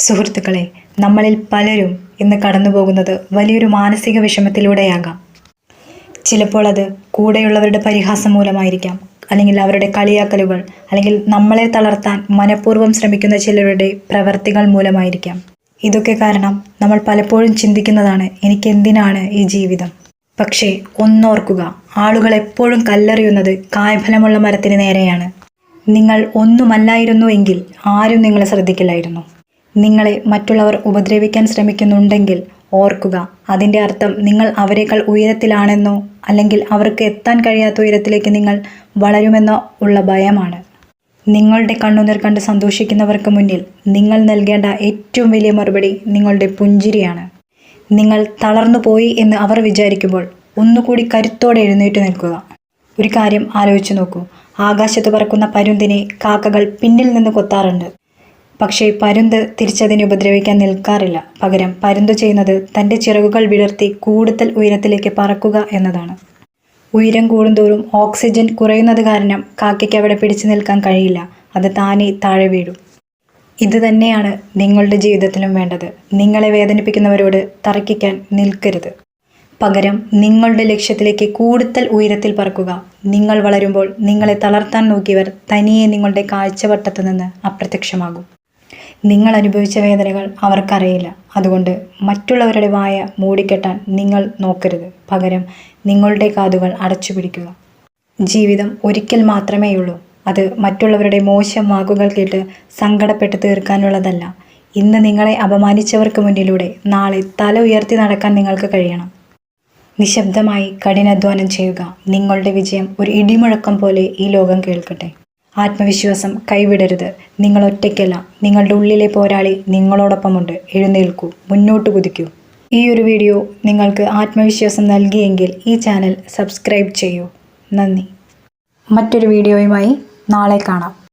സുഹൃത്തുക്കളെ നമ്മളിൽ പലരും ഇന്ന് കടന്നു പോകുന്നത് വലിയൊരു മാനസിക വിഷമത്തിലൂടെയാകാം. ചിലപ്പോൾ അത് കൂടെയുള്ളവരുടെ പരിഹാസം മൂലമായിരിക്കാം. അല്ലെങ്കിൽ അവരുടെ കളിയാക്കലുകൾ അല്ലെങ്കിൽ നമ്മളെ തളർത്താൻ മനഃപൂർവം ശ്രമിക്കുന്ന ചിലരുടെ പ്രവർത്തികൾ മൂലമായിരിക്കാം. ഇതൊക്കെ കാരണം നമ്മൾ പലപ്പോഴും ചിന്തിക്കുന്നതാണ് എനിക്ക് എന്തിനാണ് ഈ ജീവിതം? പക്ഷേ ഒന്നോർക്കുക ആളുകൾ എപ്പോഴും കല്ലെറിയുന്നത് കായ്ഫലമുള്ള മരത്തിന് നേരെയാണ്. നിങ്ങൾ ഒന്നുമല്ലായിരുന്നു എങ്കിൽ ആരും നിങ്ങളെ ശ്രദ്ധിക്കില്ലായിരുന്നു. നിങ്ങളെ മറ്റുള്ളവർ ഉപദ്രവിക്കാൻ ശ്രമിക്കുന്നുണ്ടെങ്കിൽ ഓർക്കുക അതിന്റെ അർത്ഥം നിങ്ങൾ അവരെക്കാൾ ഉയരത്തിലാണെന്നോ അല്ലെങ്കിൽ അവർക്ക് എത്താൻ കഴിയാത്ത ഉയരത്തിലേക്ക് നിങ്ങൾ വളരുമെന്നോ ഉള്ള ഭയമാണ്. നിങ്ങളുടെ കണ്ണുനീർ കണ്ട് സന്തോഷിക്കുന്നവർക്ക് മുന്നിൽ നിങ്ങൾ നൽകേണ്ട ഏറ്റവും വലിയ മറുപടി നിങ്ങളുടെ പുഞ്ചിരിയാണ്. നിങ്ങൾ തളർന്നു പോയി എന്ന് അവർ വിചാരിക്കുമ്പോൾ ഒന്നുകൂടി കരുത്തോടെ എഴുന്നേറ്റ് നിൽക്കുക. ഒരു കാര്യം ആലോചിച്ചു നോക്കൂ. ആകാശത്ത് പറക്കുന്ന പരുന്തിനെ കാക്കകൾ പിന്നിൽ നിന്ന് കൊത്താറുണ്ട്. പക്ഷേ പരുന്ത് തിരിച്ചതിനെ ഉപദ്രവിക്കാൻ നിൽക്കാറില്ല. പകരം പരുന്ത് ചെയ്യുന്നത് തന്റെ ചിറകുകൾ വിടർത്തി കൂടുതൽ ഉയരത്തിലേക്ക് പറക്കുക എന്നതാണ്. ഉയരം കൂടുന്തോറും ഓക്സിജൻ കുറയുന്നത് കാരണം കാക്കയ്ക്ക് അവിടെ പിടിച്ചു നിൽക്കാൻ കഴിയില്ല. അത് താനെ താഴെ വീഴും. ഇത് തന്നെയാണ് നിങ്ങളുടെ ജീവിതത്തിലും വേണ്ടത്. നിങ്ങളെ വേദനിപ്പിക്കുന്നവരോട് തർക്കിക്കാൻ നിൽക്കരുത്. പകരം നിങ്ങളുടെ ലക്ഷ്യത്തിലേക്ക് കൂടുതൽ ഉയരത്തിൽ പറക്കുക. നിങ്ങൾ വളരുമ്പോൾ നിങ്ങളെ തളർത്താൻ നോക്കിയവർ തനിയെ നിങ്ങളുടെ കാഴ്ചവട്ടത്തു നിന്ന് അപ്രത്യക്ഷമാകും. നിങ്ങൾ അനുഭവിച്ച വേദനകൾ അവർക്കറിയില്ല. അതുകൊണ്ട് മറ്റുള്ളവരുടെ വായ മൂടിക്കെട്ടാൻ നിങ്ങൾ നോക്കരുത്. പകരം നിങ്ങളുടെ കാതുകൾ അടച്ചു പിടിക്കുക ജീവിതം ഒരിക്കൽ മാത്രമേയുള്ളൂ. അത് മറ്റുള്ളവരുടെ മോശം വാക്കുകൾ കേട്ട് സങ്കടപ്പെട്ട് തീർക്കാനുള്ളതല്ല. ഇന്ന് നിങ്ങളെ അപമാനിച്ചവർക്ക് മുന്നിലൂടെ നാളെ തല ഉയർത്തി നടക്കാൻ നിങ്ങൾക്ക് കഴിയണം. നിശബ്ദമായി കഠിനാധ്വാനം ചെയ്യുക. നിങ്ങളുടെ വിജയം ഒരു ഇടിമുഴക്കം പോലെ ഈ ലോകം കേൾക്കട്ടെ. ആത്മവിശ്വാസം കൈവിടരുത്. നിങ്ങൾ ഒറ്റയ്ക്കല്ല. നിങ്ങളുടെ ഉള്ളിലെ പോരാളി നിങ്ങളോടൊപ്പമുണ്ട്. എഴുന്നേൽക്കൂ. മുന്നോട്ട് കുതിക്കൂ. ഈ ഒരു വീഡിയോ നിങ്ങൾക്ക് ആത്മവിശ്വാസം നൽകിയെങ്കിൽ ഈ ചാനൽ സബ്സ്ക്രൈബ് ചെയ്യൂ. നന്ദി. മറ്റൊരു വീഡിയോയുമായി നാളെ കാണാം.